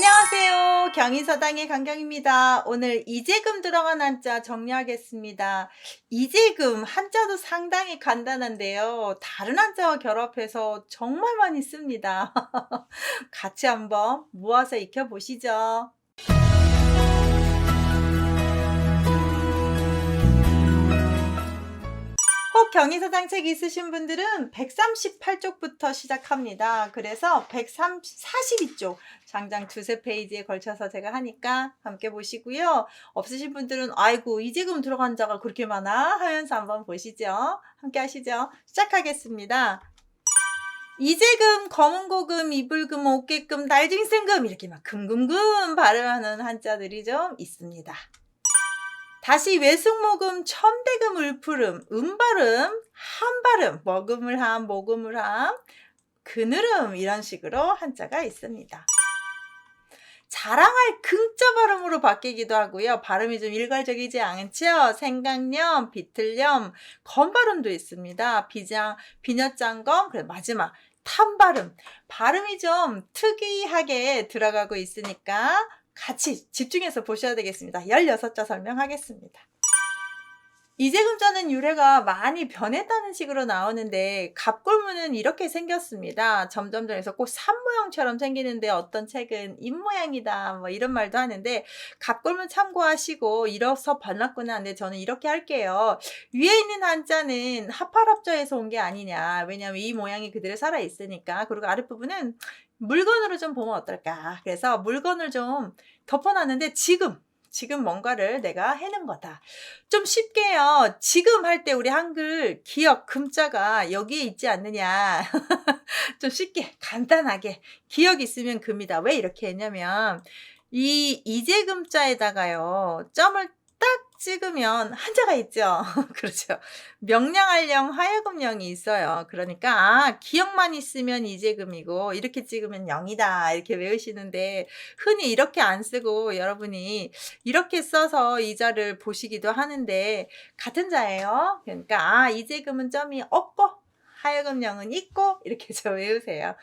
안녕하세요. 경인서당의 강경입니다. 오늘 이재금 들어간 한자 정리하겠습니다. 이재금 한자도 상당히 간단한데요. 다른 한자와 결합해서 정말 많이 씁니다. 같이 한번 모아서 익혀보시죠. 혹 경희서당 책 있으신 분들은 138쪽부터 시작합니다. 그래서 142쪽 장장 두세 페이지에 걸쳐서 제가 하니까 함께 보시고요. 없으신 분들은 아이고 이지금 들어간 자가 그렇게 많아 하면서 한번 보시죠. 함께 하시죠. 시작하겠습니다. 이재금, 검은고금, 이불금, 어깨금, 날징승금 이렇게 막 금금금 발음하는 한자들이 좀 있습니다. 다시 외숙모금, 첨대금, 을푸름, 음발음, 한발음, 먹음을 함, 모금을 함, 그늘음 이런 식으로 한자가 있습니다. 자랑할 긍자 발음으로 바뀌기도 하고요. 발음이 좀 일괄적이지 않죠? 생강염, 비틀염, 건 발음도 있습니다. 비장, 비녀장검, 그래 마지막 탄 발음. 발음이 좀 특이하게 들어가고 있으니까 같이 집중해서 보셔야 되겠습니다. 16자 설명하겠습니다. 이재금자는 유래가 많이 변했다는 식으로 나오는데 갑골문은 이렇게 생겼습니다. 점점점해서 꼭 산모형처럼 생기는데 어떤 책은 입 모양이다 뭐 이런 말도 하는데 갑골문 참고하시고 이어서 번났구나 하는데 저는 이렇게 할게요. 위에 있는 한자는 하팔합자에서 온 게 아니냐. 왜냐하면 이 모양이 그대로 살아 있으니까. 그리고 아랫 부분은 물건으로 좀 보면 어떨까. 그래서 물건을 좀 덮어놨는데 지금 지금 뭔가를 내가 해는 거다. 좀 쉽게요. 지금 할 때 우리 한글 기억 금자가 여기에 있지 않느냐. 좀 쉽게 간단하게 기억 있으면 금이다. 왜 이렇게 했냐면 이 이재금자에다가요. 점을 딱 찍으면 한자가 있죠. 그렇죠. 명량할령 화여금령이 있어요. 그러니까 아, 기억만 있으면 이재금이고 이렇게 찍으면 영이다 이렇게 외우시는데 흔히 이렇게 안 쓰고 여러분이 이렇게 써서 이 자를 보시기도 하는데 같은 자예요. 그러니까 아 이재금은 점이 없고 하여금령은 있고 이렇게 저 외우세요.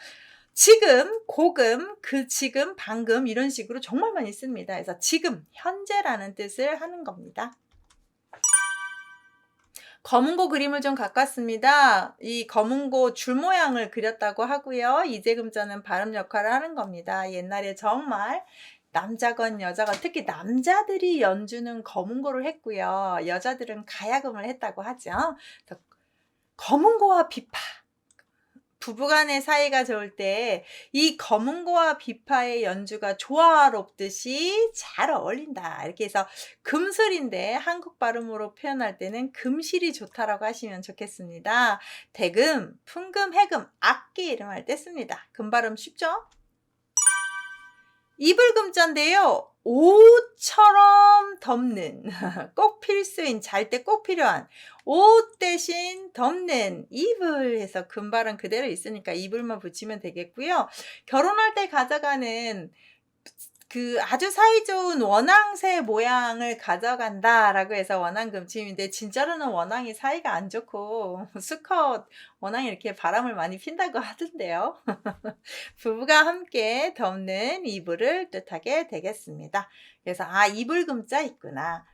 지금, 고금, 그 지금, 방금 이런 식으로 정말 많이 씁니다. 그래서 지금, 현재라는 뜻을 하는 겁니다. 검은고 그림을 좀 갖고 습니다 이 검은고 줄 모양을 그렸다고 하고요. 이재금자는 발음 역할을 하는 겁니다. 옛날에 정말 남자건 여자건 특히 남자들이 연주는 검은고를 했고요. 여자들은 가야금을 했다고 하죠. 검은고와 비파 부부간의 사이가 좋을 때 이 검은고와 비파의 연주가 조화롭듯이 잘 어울린다. 이렇게 해서 금슬인데 한국 발음으로 표현할 때는 금실이 좋다라고 하시면 좋겠습니다. 대금, 풍금, 해금, 악기 이름할 때 씁니다. 금발음 쉽죠? 이불금자인데요. 옷처럼 덮는 꼭 필수인 잘 때 꼭 필요한 옷 대신 덮는 이불 해서 금발은 그대로 있으니까 이불만 붙이면 되겠고요. 결혼할 때 가져가는 그 아주 사이좋은 원앙새 모양을 가져간다라고 해서 원앙 금침인데 진짜로는 원앙이 사이가 안 좋고 수컷 원앙이 이렇게 바람을 많이 핀다고 하던데요. 부부가 함께 덮는 이불을 뜻하게 되겠습니다. 그래서 아 이불 금자 있구나.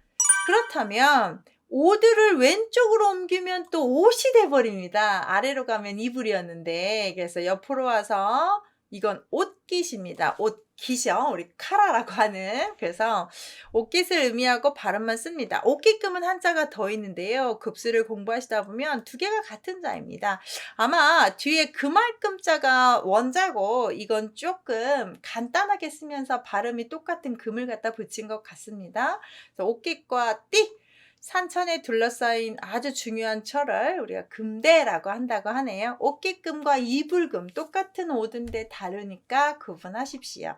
그렇다면 오드를 왼쪽으로 옮기면 또 옷이 돼버립니다. 아래로 가면 이불이었는데 그래서 옆으로 와서 이건 옷깃입니다. 옷깃이요. 우리 카라라고 하는. 그래서 옷깃을 의미하고 발음만 씁니다. 옷깃금은 한자가 더 있는데요. 급수를 공부하시다 보면 두 개가 같은 자입니다. 아마 뒤에 금알금자가 원자고 이건 조금 간단하게 쓰면서 발음이 똑같은 금을 갖다 붙인 것 같습니다. 옷깃과 띠 산천에 둘러싸인 아주 중요한 철을 우리가 금대라고 한다고 하네요. 옷깃금과 이불금 똑같은 옷인데 다르니까 구분하십시오.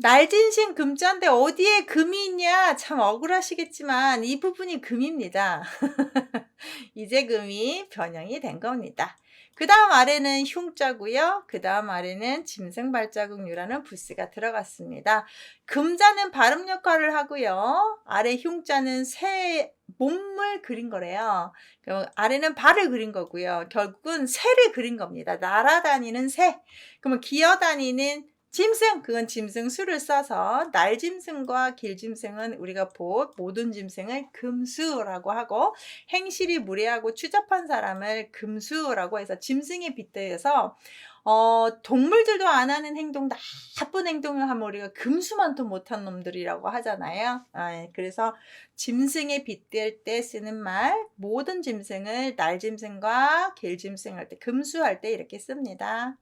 날진신 금자인데 어디에 금이 있냐? 참 억울하시겠지만 이 부분이 금입니다. 이제 금이 변형이 된 겁니다. 그 다음 아래는 흉자고요. 그 다음 아래는 짐승 발자국류라는 부스가 들어갔습니다. 금자는 발음 역할을 하고요. 아래 흉자는 새 몸을 그린 거래요. 아래는 발을 그린 거고요. 결국은 새를 그린 겁니다. 날아다니는 새. 그러면 기어다니는 짐승 그건 짐승 수를 써서 날 짐승과 길 짐승은 우리가 본 모든 짐승을 금수라고 하고 행실이 무례하고 추잡한 사람을 금수라고 해서 짐승에 빗대어서 어, 동물들도 안 하는 행동, 나쁜 행동을 하면 우리가 금수만도 못한 놈들이라고 하잖아요. 아, 그래서 짐승에 빗댈 때 쓰는 말, 모든 짐승을 날 짐승과 길 짐승 할 때, 금수할 때 이렇게 씁니다.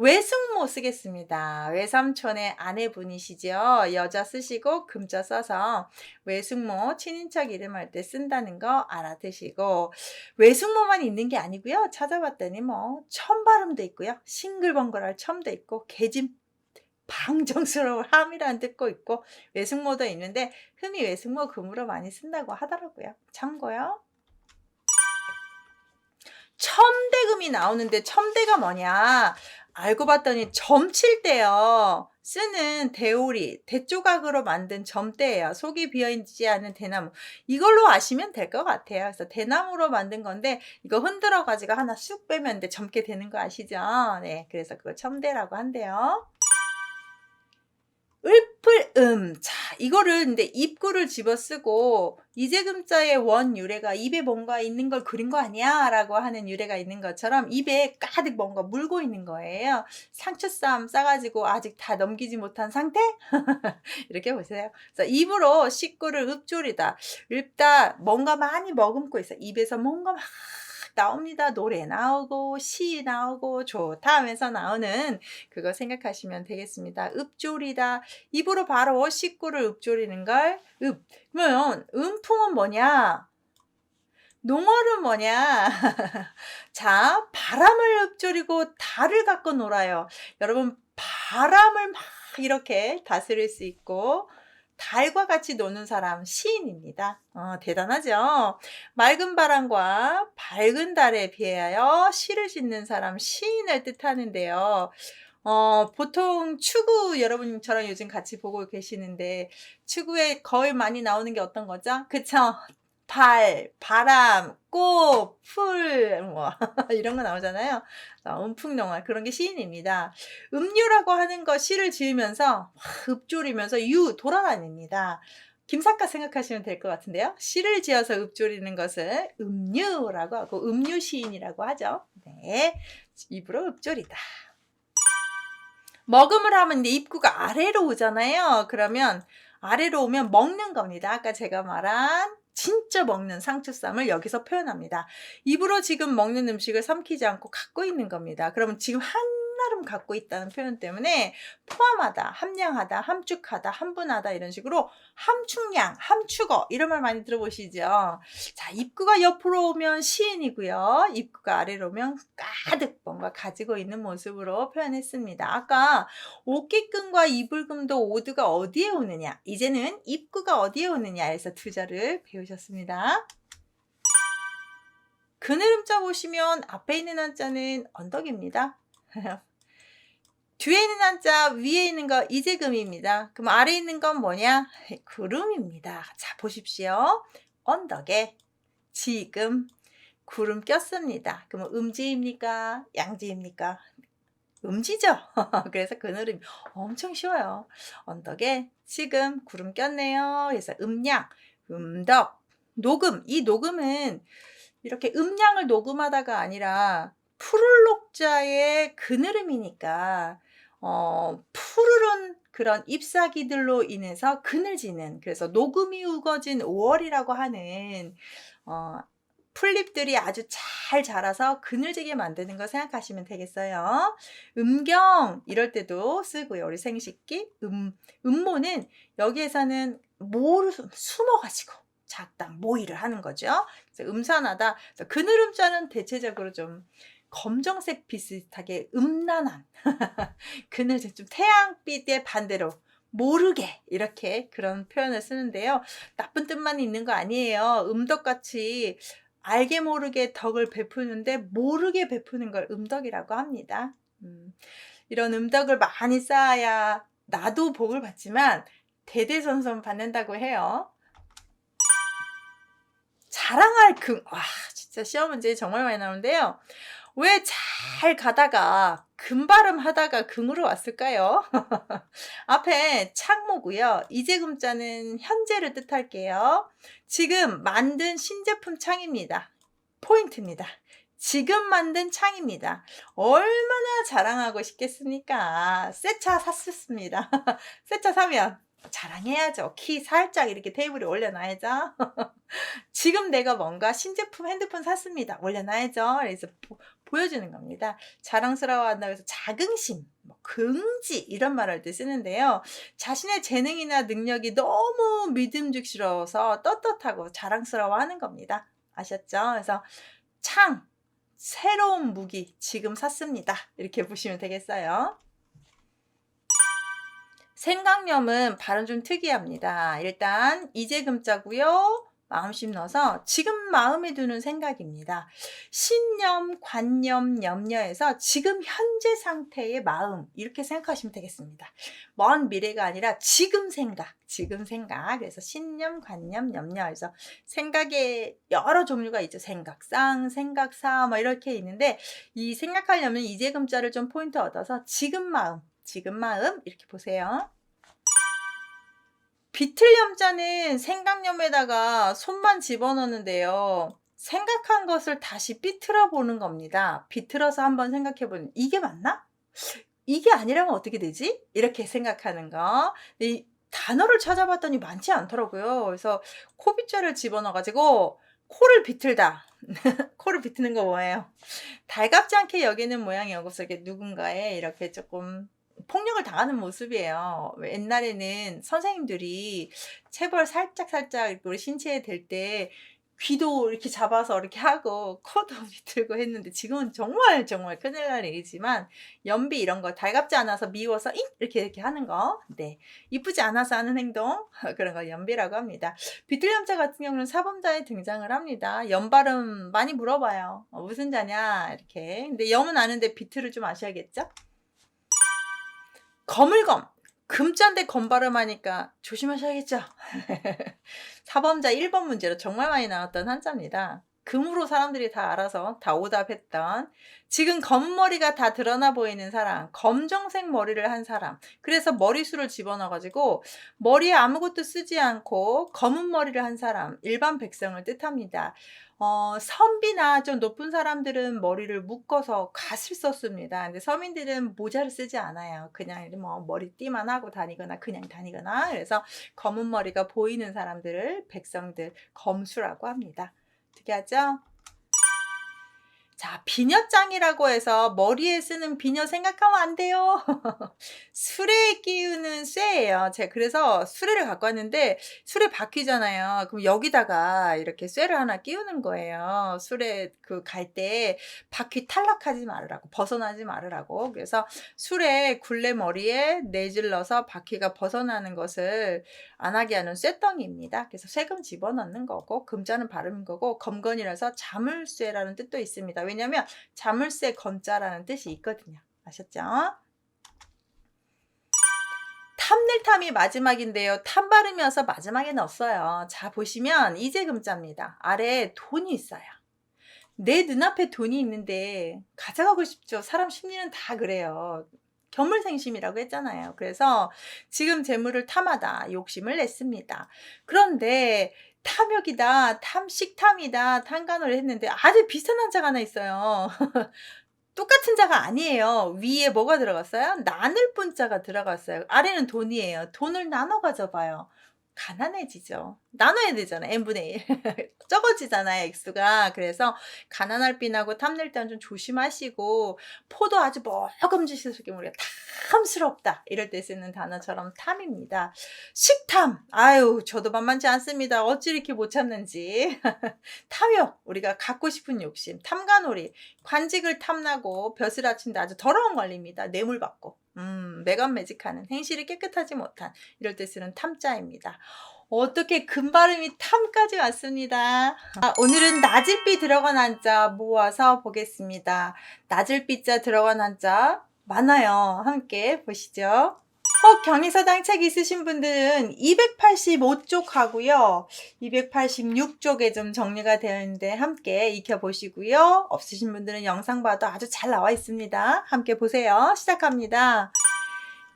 외숙모 쓰겠습니다. 외삼촌의 아내분이시죠. 여자 쓰시고 금자 써서 외숙모 친인척 이름할 때 쓴다는 거 알아두시고 외숙모만 있는 게 아니고요. 찾아봤더니 뭐 첨발음도 있고요. 싱글벙글할 첨도 있고 개짐 방정스러운 함이라는 뜻도 있고 외숙모도 있는데 흔히 외숙모 금으로 많이 쓴다고 하더라고요. 참고요. 첨대금이 나오는데 첨대가 뭐냐? 알고 봤더니 점칠 때요. 쓰는 대오리, 대조각으로 만든 점대예요. 속이 비어있지 않은 대나무. 이걸로 아시면 될 것 같아요. 그래서 대나무로 만든 건데 이거 흔들어 가지고 하나 쑥 빼면 돼 점게 되는 거 아시죠? 네, 그래서 그거 첨대라고 한대요. 을풀음. 자, 이거를 근데 입구를 집어 쓰고 이재금자의 원 유래가 입에 뭔가 있는 걸 그린 거 아니야? 라고 하는 유래가 있는 것처럼 입에 가득 뭔가 물고 있는 거예요. 상추쌈 싸가지고 아직 다 넘기지 못한 상태? 이렇게 보세요. 그래서 입으로 식구를 읊조리다. 읊다. 뭔가 많이 머금고 있어. 입에서 뭔가 막 나옵니다. 노래 나오고 시 나오고 좋다 하면서 나오는 그거 생각하시면 되겠습니다. 읍조리다. 입으로 바로 식구를 읍조리는 걸 읍. 그러면 음풍은 뭐냐? 농어는 뭐냐? 자, 바람을 읊조리고 달을 갖고 놀아요. 여러분, 바람을 막 이렇게 다스릴 수 있고, 달과 같이 노는 사람 시인입니다. 어, 대단하죠? 맑은 바람과 밝은 달에 비하여 시를 짓는 사람 시인을 뜻하는데요. 어, 보통 추구 여러분처럼 요즘 같이 보고 계시는데 추구에 거의 많이 나오는 게 어떤 거죠? 그쵸? 발, 바람, 꽃, 풀, 뭐, 이런 거 나오잖아요. 음풍농화, 그런 게 시인입니다. 음유라고 하는 거 시를 지으면서, 읍조리면서 유, 돌아다닙니다. 김사과 생각하시면 될 것 같은데요. 시를 지어서 읍조리는 것을 음유라고 하고, 음유 시인이라고 하죠. 네. 입으로 읍조리다. 먹음을 하면 입구가 아래로 오잖아요. 그러면 아래로 오면 먹는 겁니다. 아까 제가 말한 진짜 먹는 상추쌈을 여기서 표현합니다. 입으로 지금 먹는 음식을 삼키지 않고 갖고 있는 겁니다. 그러면 지금 한 나름 갖고 있다는 표현 때문에 포함하다, 함량하다, 함축하다, 함분하다 이런 식으로 함축량, 함축어 이런 말 많이 들어보시죠. 자, 입구가 옆으로 오면 시인이고요. 입구가 아래로 오면 가득 뭔가 가지고 있는 모습으로 표현했습니다. 아까 옷깃금과 이불금도 오드가 어디에 오느냐? 이제는 입구가 어디에 오느냐에서 두 자를 배우셨습니다. 그늘음자 보시면 앞에 있는 한자는 언덕입니다. 뒤에 있는 한자 위에 있는 거 이재금입니다. 그럼 아래 있는 건 뭐냐? 구름입니다. 자 보십시오. 언덕에 지금 구름 꼈습니다. 그럼 음지입니까? 양지입니까? 음지죠. 그래서 그늘은 엄청 쉬워요. 언덕에 지금 구름 꼈네요. 그래서 음양, 음덕, 녹음. 이 녹음은 이렇게 음량을 녹음하다가 아니라 푸를 녹자의 그늘음이니까 어, 푸르른 그런 잎사귀들로 인해서 그늘지는 그래서 녹음이 우거진 5월이라고 하는 어, 풀잎들이 아주 잘 자라서 그늘지게 만드는 거 생각하시면 되겠어요. 음경 이럴 때도 쓰고요. 우리 생식기 음 음모는 여기에서는 모를 숨어가지고 작당 모의를 하는 거죠. 음산하다. 그늘음자는 대체적으로 좀 검정색 비슷하게 음란한 그늘 좀 태양빛의 반대로 모르게 이렇게 그런 표현을 쓰는데요. 나쁜 뜻만 있는 거 아니에요. 음덕같이 알게 모르게 덕을 베푸는데 모르게 베푸는 걸 음덕이라고 합니다. 음, 이런 음덕을 많이 쌓아야 나도 복을 받지만 대대손손 받는다고 해요. 자랑할 금, 와, 진짜 시험 문제 정말 많이 나오는데요. 왜 잘 가다가 금발음 하다가 금으로 왔을까요? 앞에 창모고요. 이제 금자는 현재를 뜻할게요. 지금 만든 신제품 창입니다. 포인트입니다. 지금 만든 창입니다. 얼마나 자랑하고 싶겠습니까? 새 차 샀습니다. 새 차 사면 자랑해야죠. 키 살짝 이렇게 테이블에 올려놔야죠. 지금 내가 뭔가 신제품 핸드폰 샀습니다. 올려놔야죠. 그래서 보, 여주는 겁니다. 자랑스러워한다고 해서 자긍심, 뭐 긍지 이런 말을 때 쓰는데요. 자신의 재능이나 능력이 너무 믿음직스러워서 떳떳하고 자랑스러워하는 겁니다. 아셨죠? 그래서 창, 새로운 무기 지금 샀습니다. 이렇게 보시면 되겠어요. 생강염은 발음 좀 특이합니다. 일단 이재금자고요. 마음심 넣어서 지금 마음에 드는 생각입니다. 신념, 관념, 염려에서 지금 현재 상태의 마음 이렇게 생각하시면 되겠습니다. 먼 미래가 아니라 지금 생각, 지금 생각. 그래서 신념, 관념, 염려에서 생각의 여러 종류가 있죠. 생각상, 생각사 뭐 이렇게 있는데 이 생각하려면 이재금자를 좀 포인트 얻어서 지금 마음, 지금 마음 이렇게 보세요. 비틀염자는 생강염에다가 손만 집어넣는데요. 생각한 것을 다시 삐틀어 보는 겁니다. 비틀어서 한번 생각해 보는 이게 맞나? 이게 아니라면 어떻게 되지? 이렇게 생각하는 거. 이 단어를 찾아봤더니 많지 않더라고요. 그래서 코빗자를 집어넣어가지고 코를 비틀다. 코를 비트는 거 뭐예요? 달갑지 않게 여기는 모양이 이렇게 누군가의 이렇게 조금 폭력을 당하는 모습이에요. 옛날에는 선생님들이 체벌 살짝 살짝 우리 신체에 될 때 귀도 이렇게 잡아서 이렇게 하고 코도 비틀고 했는데 지금은 정말 정말 큰일 날 일이지만 연비 이런 거 달갑지 않아서 미워서 잉 이렇게 이렇게 하는 거, 네 이쁘지 않아서 하는 행동 그런 거 연비라고 합니다. 비틀염자 같은 경우는 사범자에 등장을 합니다. 연발음 많이 물어봐요. 어, 무슨 자냐 이렇게. 근데 염은 아는데 비틀을 좀 아셔야겠죠? 거물검. 금자인데 검발음하니까 조심하셔야겠죠. 사범자 1번 문제로 정말 많이 나왔던 한자입니다. 금으로 사람들이 다 알아서 다 오답했던 지금 검은 머리가 다 드러나 보이는 사람, 검정색 머리를 한 사람. 그래서 머리수를 집어넣어가지고 머리에 아무것도 쓰지 않고 검은 머리를 한 사람, 일반 백성을 뜻합니다. 어, 선비나 좀 높은 사람들은 머리를 묶어서 갓을 썼습니다. 근데 서민들은 모자를 쓰지 않아요. 그냥 뭐 머리띠만 하고 다니거나 그냥 다니거나. 그래서 검은 머리가 보이는 사람들을 백성들 검수라고 합니다. 어떻게 하죠? 자, 비녀장이라고 해서 머리에 쓰는 비녀 생각하면 안 돼요. 수레에 끼우는 쇠예요. 제가 그래서 수레를 갖고 왔는데 수레 바퀴잖아요. 그럼 여기다가 이렇게 쇠를 하나 끼우는 거예요. 수레 그 갈 때 바퀴 탈락하지 말으라고 벗어나지 말으라고. 그래서 수레 굴레 머리에 내질러서 바퀴가 벗어나는 것을 안 하게 하는 쇠덩이입니다. 그래서 세금 집어넣는 거고 금자는 발음인 거고 검건이라서 자물쇠라는 뜻도 있습니다. 왜냐하면 자물쇠 건자라는 뜻이 있거든요. 아셨죠? 탐낼탐이 마지막인데요. 탐 발음이어서 마지막에 넣었어요. 자 보시면 이제 금자입니다. 아래에 돈이 있어요. 내 눈앞에 돈이 있는데 가져가고 싶죠. 사람 심리는 다 그래요. 견물생심이라고 했잖아요. 그래서 지금 재물을 탐하다 욕심을 냈습니다. 그런데 탐욕이다, 탐식탐이다, 탐간을 했는데 아주 비슷한 한자가 하나 있어요. 똑같은 자가 아니에요. 위에 뭐가 들어갔어요? 나눌 분자가 들어갔어요. 아래는 돈이에요. 돈을 나눠 가져봐요. 가난해지죠. 나눠야 되잖아. n분의 1. 적어지잖아요. x가. 그래서 가난할 빈하고 탐낼 때는 좀 조심하시고 포도 아주 먹음직스럽게 우리가 탐스럽다. 이럴 때 쓰는 단어처럼 탐입니다. 식탐. 아유 저도 만만치 않습니다. 어찌 이렇게 못 참는지. 탐욕. 우리가 갖고 싶은 욕심. 탐관오리. 관직을 탐나고 벼슬 아친다. 아주 더러운 관리입니다. 뇌물 받고. 음, 매간매직하는 행실이 깨끗하지 못한 이럴 때 쓰는 탐자입니다. 어떻게 금발음이 탐까지 왔습니다. 아, 오늘은 낮을비 들어간 한자 모아서 보겠습니다. 낮을비자 들어간 한자 많아요. 함께 보시죠. 혹 경의서당 책 있으신 분들은 285쪽 하고요. 286쪽에 좀 정리가 되어 있는데 함께 익혀보시고요. 없으신 분들은 영상 봐도 아주 잘 나와 있습니다. 함께 보세요. 시작합니다.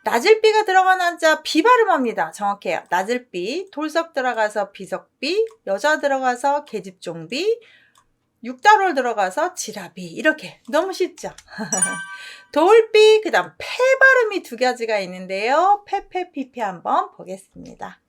낮을비가 들어간 한자 비 발음합니다. 정확해요. 낮을비, 돌석 들어가서 비석비, 여자 들어가서 계집종비, 육다롤 들어가서 지라비 이렇게 너무 쉽죠. 돌비 그 다음 폐 발음이 두 가지가 있는데요. 페페피페 한번 보겠습니다.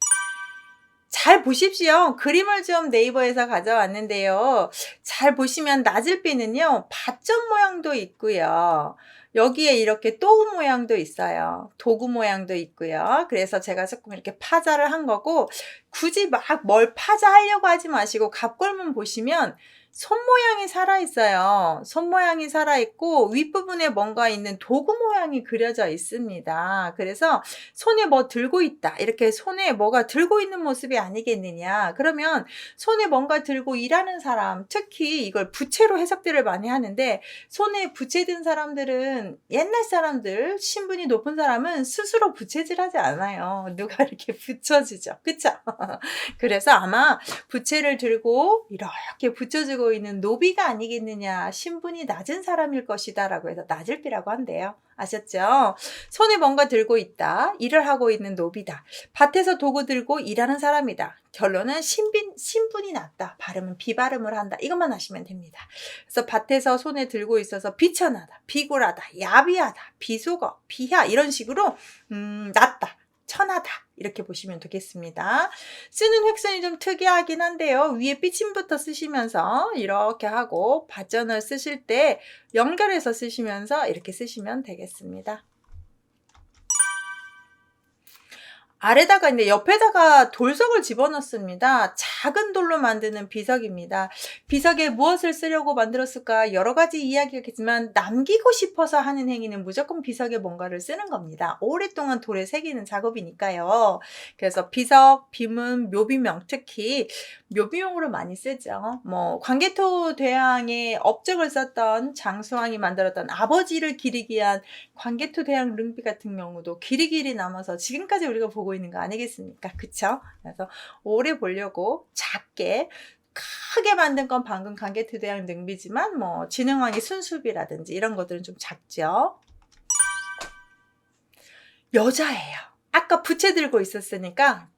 잘 보십시오. 그림을 좀 네이버에서 가져왔는데요. 잘 보시면 낮을비는요. 밭전 모양도 있고요. 여기에 이렇게 또우 모양도 있어요. 도구 모양도 있고요. 그래서 제가 조금 이렇게 파자를 한 거고 굳이 막 뭘 파자 하려고 하지 마시고 갑골문 보시면 손 모양이 살아있어요. 손 모양이 살아있고 윗부분에 뭔가 있는 도구 모양이 그려져 있습니다. 그래서 손에 뭐 들고 있다. 이렇게 손에 뭐가 들고 있는 모습이 아니겠느냐. 그러면 손에 뭔가 들고 일하는 사람, 특히 이걸 부채로 해석들을 많이 하는데 손에 부채 든 사람들은 옛날 사람들, 신분이 높은 사람은 스스로 부채질하지 않아요. 누가 이렇게 붙여주죠. 그쵸? 그래서 아마 부채를 들고 이렇게 붙여주고 있는 노비가 아니겠느냐, 신분이 낮은 사람일 것이다 라고 해서 낮을비라고 한대요. 아셨죠? 손에 뭔가 들고 있다. 일을 하고 있는 노비다. 밭에서 도구 들고 일하는 사람이다. 결론은 신빈, 신분이 낮다. 발음은 비발음을 한다. 이것만 하시면 됩니다. 그래서 밭에서 손에 들고 있어서 비천하다, 비굴하다, 야비하다, 비속어, 비하 이런 식으로 음, 낮다. 천하다. 이렇게 보시면 되겠습니다. 쓰는 획선이 좀 특이하긴 한데요. 위에 삐침부터 쓰시면서 이렇게 하고 바전을 쓰실 때 연결해서 쓰시면서 이렇게 쓰시면 되겠습니다. 아래다가 이제 옆에다가 돌석을 집어넣습니다. 작은 돌로 만드는 비석입니다. 비석에 무엇을 쓰려고 만들었을까 여러 가지 이야기가 있겠지만 남기고 싶어서 하는 행위는 무조건 비석에 뭔가를 쓰는 겁니다. 오랫동안 돌에 새기는 작업이니까요. 그래서 비석, 비문, 묘비명 특히 묘비용으로 많이 쓰죠. 뭐 광개토 대왕의 업적을 썼던 장수왕이 만들었던 아버지를 기리기 위한 광개토 대왕 릉비 같은 경우도 길이길이 남아서 지금까지 우리가 보고 있는 거 아니겠습니까? 그쵸? 그래서 오래 보려고 작게 크게 만든 건 방금 광개토 대왕 능비지만 뭐 진흥왕의 순수비라든지 이런 것들은 좀 작죠. 여자예요. 아까 부채 들고 있었으니까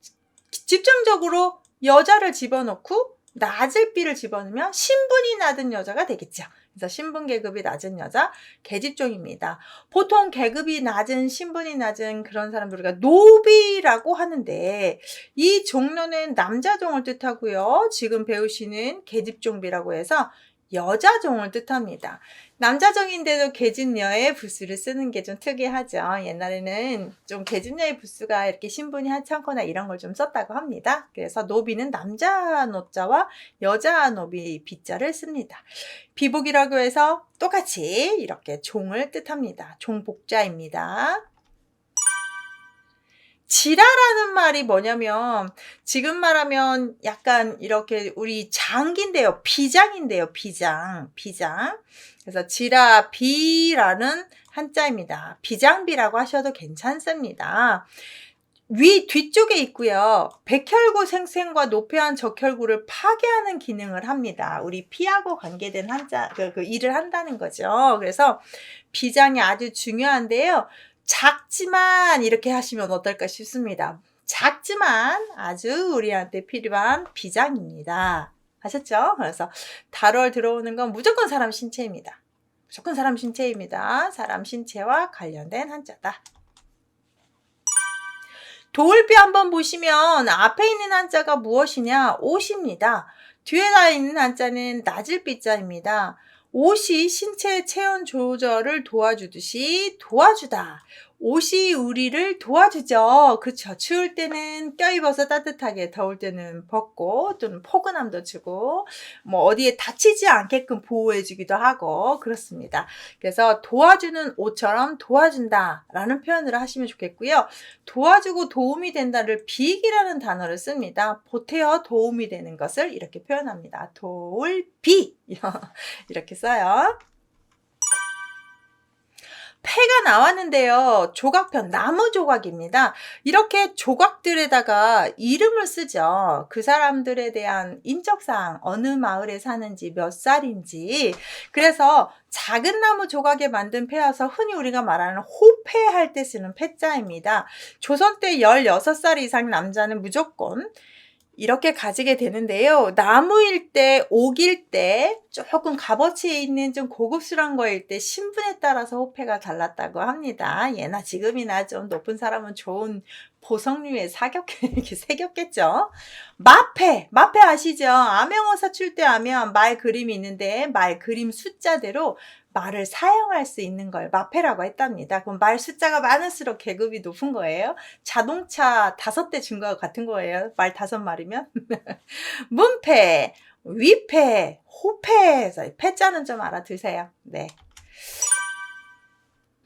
집중적으로 여자를 집어넣고 낮을 비를 집어넣으면 신분이 낮은 여자가 되겠죠. 그래서 신분 계급이 낮은 여자, 계집종입니다. 보통 계급이 낮은, 신분이 낮은 그런 사람들 우리가 노비라고 하는데 이 종로는 남자종을 뜻하고요. 지금 배우시는 계집종비라고 해서 여자종을 뜻합니다. 남자종인데도 계집녀의 부수를 쓰는 게 좀 특이하죠. 옛날에는 좀 계집녀의 부수가 이렇게 신분이 하찮거나 이런 걸 좀 썼다고 합니다. 그래서 노비는 남자 노자와 여자 노비 비자를 씁니다. 비복이라고 해서 똑같이 이렇게 종을 뜻합니다. 종복자입니다. 지라라는 말이 뭐냐면 지금 말하면 약간 이렇게 우리 장기인데요. 비장인데요. 비장. 비장. 그래서 지라 비라는 한자입니다. 비장비라고 하셔도 괜찮습니다. 위 뒤쪽에 있고요. 백혈구 생생과 노폐한 적혈구를 파괴하는 기능을 합니다. 우리 피하고 관계된 한자 그, 그 일을 한다는 거죠. 그래서 비장이 아주 중요한데요. 작지만 이렇게 하시면 어떨까 싶습니다. 작지만 아주 우리한테 필요한 비장입니다. 아셨죠? 그래서 달월 들어오는 건 무조건 사람 신체입니다. 무조건 사람 신체입니다. 사람 신체와 관련된 한자다. 도울비 한번 보시면 앞에 있는 한자가 무엇이냐? 옷입니다. 뒤에 있는 한자는 낮을 비자입니다. 옷이 신체 체온 조절을 도와주듯이 도와주다. 옷이 우리를 도와주죠. 그쵸. 추울 때는 껴입어서 따뜻하게, 더울 때는 벗고, 또는 포근함도 주고, 뭐 어디에 다치지 않게끔 보호해주기도 하고, 그렇습니다. 그래서 도와주는 옷처럼 도와준다. 라는 표현을 하시면 좋겠고요. 도와주고 도움이 된다를 비익이라는 단어를 씁니다. 보태어 도움이 되는 것을 이렇게 표현합니다. 도울 비. 이렇게 써요. 패가 나왔는데요. 조각편, 나무 조각입니다. 이렇게 조각들에다가 이름을 쓰죠. 그 사람들에 대한 인적사항, 어느 마을에 사는지, 몇 살인지. 그래서 작은 나무 조각에 만든 패여서 흔히 우리가 말하는 호패 할 때 쓰는 패자입니다. 조선 때 16살 이상 남자는 무조건 이렇게 가지게 되는데요. 나무일 때, 옥일 때, 조금 값어치 있는 좀 고급스러운 거일 때 신분에 따라서 호패가 달랐다고 합니다. 예나 지금이나 좀 높은 사람은 좋은 보석류에 사격, 이렇게 새겼겠죠. 마패, 마패 아시죠? 암행어사 출때 하면 말 그림이 있는데 말 그림 숫자대로 말을 사용할 수 있는 걸 마패라고 했답니다. 그럼 말 숫자가 많을수록 계급이 높은 거예요. 자동차 다섯 대준거 같은 거예요. 말 다섯 마리면. 문패, 위패, 호패, 패자는 좀 알아두세요. 네.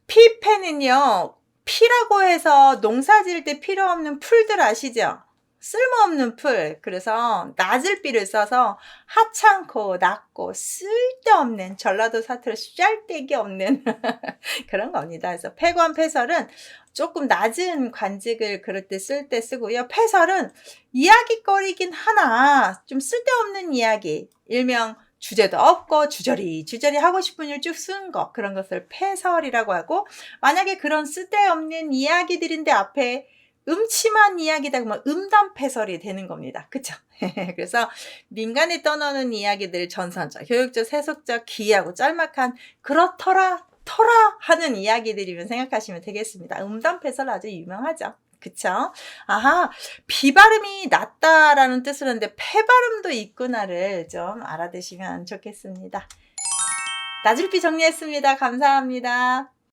피패는요, 피라고 해서 농사 지을 때 필요 없는 풀들 아시죠? 쓸모없는 풀. 그래서 낮을 비를 써서 하찮고 낮고 쓸데없는 전라도 사투리 짤데기 없는 그런 겁니다. 그래서 폐관 폐설은 조금 낮은 관직을 그럴 때 쓸 때 쓰고요. 폐설은 이야기거리긴 하나 좀 쓸데없는 이야기. 일명 주제도 없고 주저리 주저리 하고 싶은 일 쭉 쓴 거 그런 것을 폐설이라고 하고 만약에 그런 쓸데없는 이야기들인데 앞에 음침한 이야기다 그러면 음담패설이 되는 겁니다. 그쵸? 그래서 민간에 떠나는 이야기들 전선적, 교육적, 세속적, 기이하고 짤막한 그렇더라, 터라 하는 이야기들이면 생각하시면 되겠습니다. 음담패설 아주 유명하죠. 그쵸? 아하, 비발음이 낮다라는 뜻으로 했는데 폐발음도 있구나를 좀 알아두시면 좋겠습니다. 나줄비 정리했습니다. 감사합니다.